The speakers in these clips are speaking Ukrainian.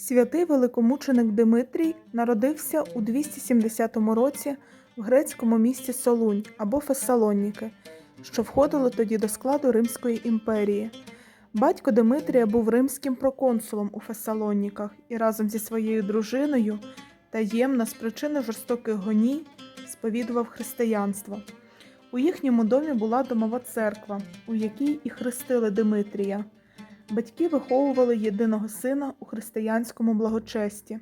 Святий великомученик Димитрій народився у 270 році в грецькому місті Солунь або Фессалоніки, що входило тоді до складу Римської імперії. Батько Димитрія був римським проконсулом у Фессалоніках і разом зі своєю дружиною таємно з причини жорстоких гоній сповідував християнство. У їхньому домі була домова церква, у якій і хрестили Димитрія. Батьки виховували єдиного сина у християнському благочесті.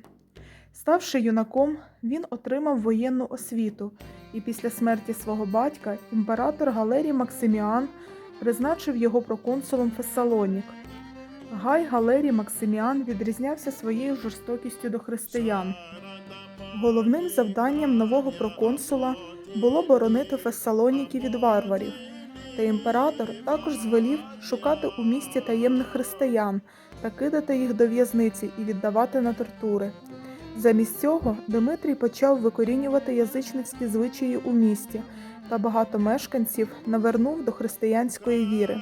Ставши юнаком, він отримав воєнну освіту, і після смерті свого батька імператор Галерій Максиміан призначив його проконсулом Фессалонік. Гай Галерій Максиміан відрізнявся своєю жорстокістю до християн. Головним завданням нового проконсула було боронити Фессалоніки від варварів. Та імператор також звелів шукати у місті таємних християн та кидати їх до в'язниці і віддавати на тортури. Замість цього Дмитрій почав викорінювати язичницькі звичаї у місті, та багато мешканців навернув до християнської віри.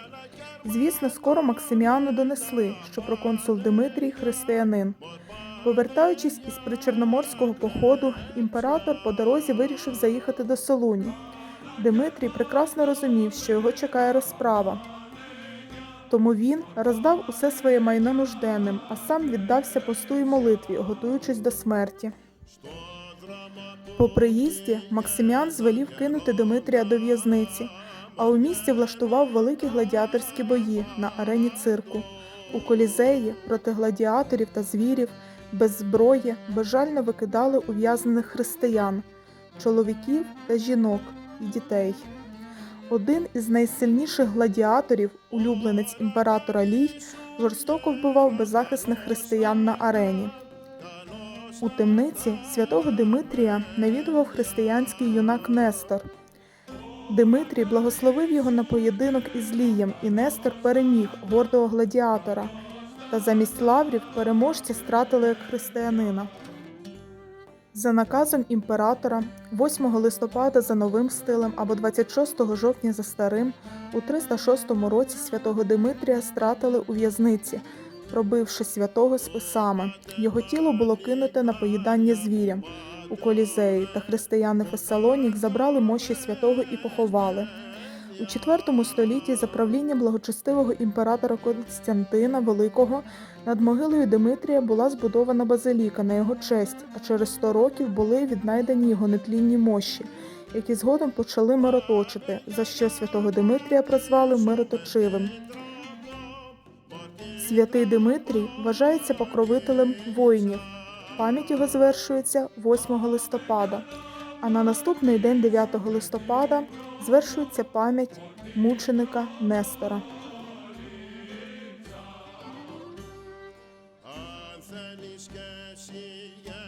Звісно, скоро Максиміану донесли, що проконсул Дмитрій християнин. Повертаючись із причорноморського походу, імператор по дорозі вирішив заїхати до Солуні. Дмитрій прекрасно розумів, що його чекає розправа. Тому він роздав усе своє майно нужденним, а сам віддався посту й молитві, готуючись до смерті. По приїзді Максиміан звелів кинути Дмитрія до в'язниці, а у місті влаштував великі гладіаторські бої на арені цирку. У колізеї проти гладіаторів та звірів без зброї безжально викидали ув'язнених християн, чоловіків та жінок і дітей. Один із найсильніших гладіаторів, улюбленець імператора Лій, жорстоко вбивав беззахисних християн на арені. У темниці святого Димитрія навідував християнський юнак Нестор. Димитрій благословив його на поєдинок із Лієм, і Нестор переміг гордого гладіатора, та замість лаврів переможця стратили як християнина. За наказом імператора 8 листопада за новим стилем або 26 жовтня за старим у 306 році святого Димитрія стратили у в'язниці, пробивши святого списами. Його тіло було кинуте на поїдання звірям у колізеї, та християни Фессалонік забрали мощі святого і поховали. У IV столітті за правління благочестивого імператора Константина Великого над могилою Димитрія була збудована базиліка на його честь, а через 100 років були віднайдені його нетлінні мощі, які згодом почали мироточити, за що святого Димитрія прозвали мироточивим. Святий Димитрій вважається покровителем воїнів. Пам'ять його звершується 8 листопада, а на наступний день 9 листопада звершується пам'ять мученика Нестора. Eliskersége